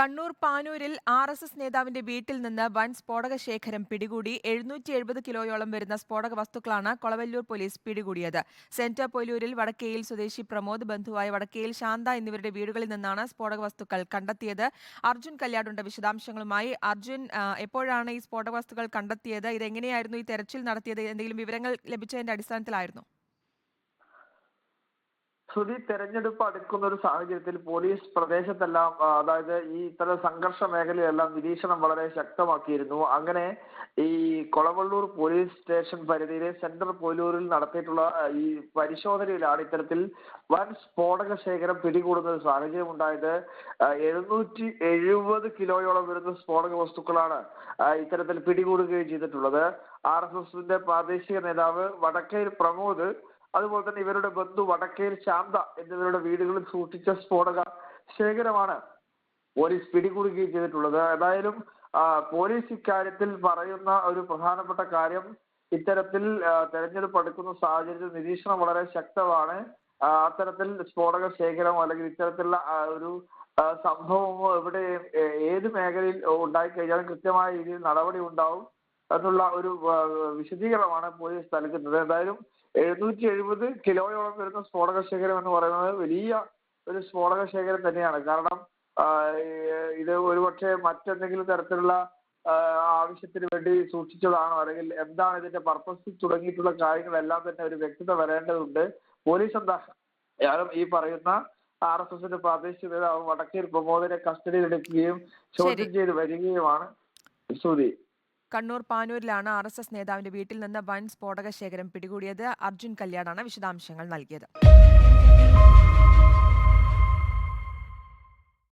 കണ്ണൂർ പാനൂരിൽ R S S നേതാവിന്റെ വീട്ടിൽ നിന്ന് വൻ സ്ഫോടക ശേഖരം പിടികൂടി. എഴുന്നൂറ്റി എഴുപത് കിലോയോളം വരുന്ന സ്ഫോടക വസ്തുക്കളാണ് കൊളവല്ലൂർ പോലീസ് പിടികൂടിയത്. സെന്റർ പൊലൂരിൽ വടക്കേയിൽ സ്വദേശി പ്രമോദ് ബന്ധുവായ വടക്കേയിൽ ശാന്ത എന്നിവരുടെ വീടുകളിൽ നിന്നാണ് സ്ഫോടക വസ്തുക്കൾ കണ്ടെത്തിയത്. അർജുൻ കല്യാടുണ്ട് വിശദാംശങ്ങളുമായി. അർജുൻ എപ്പോഴാണ് ഈ സ്ഫോടക വസ്തുക്കൾ കണ്ടെത്തിയത്? ഇതെങ്ങനെയായിരുന്നു ഈ തെരച്ചിൽ നടത്തിയത്? എന്തെങ്കിലും വിവരങ്ങൾ ലഭിച്ചതിന്റെ അടിസ്ഥാനത്തിലായിരുന്നു. ശ്രുതി തെരഞ്ഞെടുപ്പ് അടുക്കുന്ന ഒരു സാഹചര്യത്തിൽ പോലീസ് പ്രദേശത്തെല്ലാം അതായത് ഈ ഇത്തരം സംഘർഷ മേഖലയെല്ലാം നിരീക്ഷണം വളരെ ശക്തമാക്കിയിരുന്നു. അങ്ങനെ ഈ കൊളവള്ളൂർ പോലീസ് സ്റ്റേഷൻ പരിധിയിലെ സെൻട്രൽ പോലൂരിൽ നടത്തിയിട്ടുള്ള ഈ പരിശോധനയിലാണ് ഇത്തരത്തിൽ വൻ സ്ഫോടക ശേഖരം പിടികൂടുന്ന ഒരു സാഹചര്യം ഉണ്ടായത് എഴുന്നൂറ്റി എഴുപത് കിലോയോളം വരുന്ന സ്ഫോടക വസ്തുക്കളാണ് ഇത്തരത്തിൽ പിടികൂടുകയും ചെയ്തിട്ടുള്ളത്. ആർ എസ് എസിന്റെ പ്രാദേശിക നേതാവ് വടക്കേൽ പ്രമോദ് അതുപോലെ തന്നെ ഇവരുടെ ബന്ധു വടക്കേൽ ശാന്ത എന്നിവരുടെ വീടുകളിൽ സൂക്ഷിച്ച സ്ഫോടക ശേഖരമാണ് പോലീസ് പിടികൂടുകയും ചെയ്തിട്ടുള്ളത്. ഏതായാലും പോലീസ് ഇക്കാര്യത്തിൽ പറയുന്ന ഒരു പ്രധാനപ്പെട്ട കാര്യം ഇത്തരത്തിൽ തെരഞ്ഞെടുപ്പ് അടുക്കുന്ന സാഹചര്യത്തിൽ നിരീക്ഷണം വളരെ ശക്തമാണ്. അത്തരത്തിൽ സ്ഫോടക ശേഖരമോ അല്ലെങ്കിൽ ഇത്തരത്തിലുള്ള ഒരു സംഭവമോ എവിടെ ഏത് മേഖലയിൽ ഉണ്ടായിക്കഴിഞ്ഞാലും കൃത്യമായ രീതിയിൽ നടപടി ഉണ്ടാവും എന്നുള്ള ഒരു വിശദീകരണമാണ് പോലീസ് നൽകുന്നത്. എന്തായാലും എഴുന്നൂറ്റി എഴുപത് കിലോയോളം വരുന്ന സ്ഫോടക ശേഖരം എന്ന് പറയുന്നത് വലിയ ഒരു സ്ഫോടക ശേഖരം തന്നെയാണ്. കാരണം ഇത് ഒരുപക്ഷെ മറ്റെന്തെങ്കിലും തരത്തിലുള്ള ആവശ്യത്തിന് വേണ്ടി സൂക്ഷിച്ചതാണോ? അല്ലെങ്കിൽ എന്താണ് ഇതിന്റെ പർപ്പസ് തുടങ്ങിയിട്ടുള്ള കാര്യങ്ങളെല്ലാം തന്നെ ഒരു വ്യക്തത വരേണ്ടതുണ്ട്. പോലീസ് എന്താ ഈ പറയുന്ന ആർ എസ് എസിന്റെ പ്രാദേശിക നേതാവ് വടക്കേൽ പ്രമോദിനെ കസ്റ്റഡിയിലെടുക്കുകയും ചോദ്യം ചെയ്ത് വരികയുമാണ്. ശ്രുതി. കണ്ണൂർ പാനൂരിലാണ് ആർ എസ് എസ് നേതാവിന്റെ വീട്ടിൽ നിന്ന് വൻ സ്ഫോടക ശേഖരം പിടികൂടിയത്. അർജുൻ കല്യാണാണ് വിശദാംശങ്ങൾ നൽകിയത്.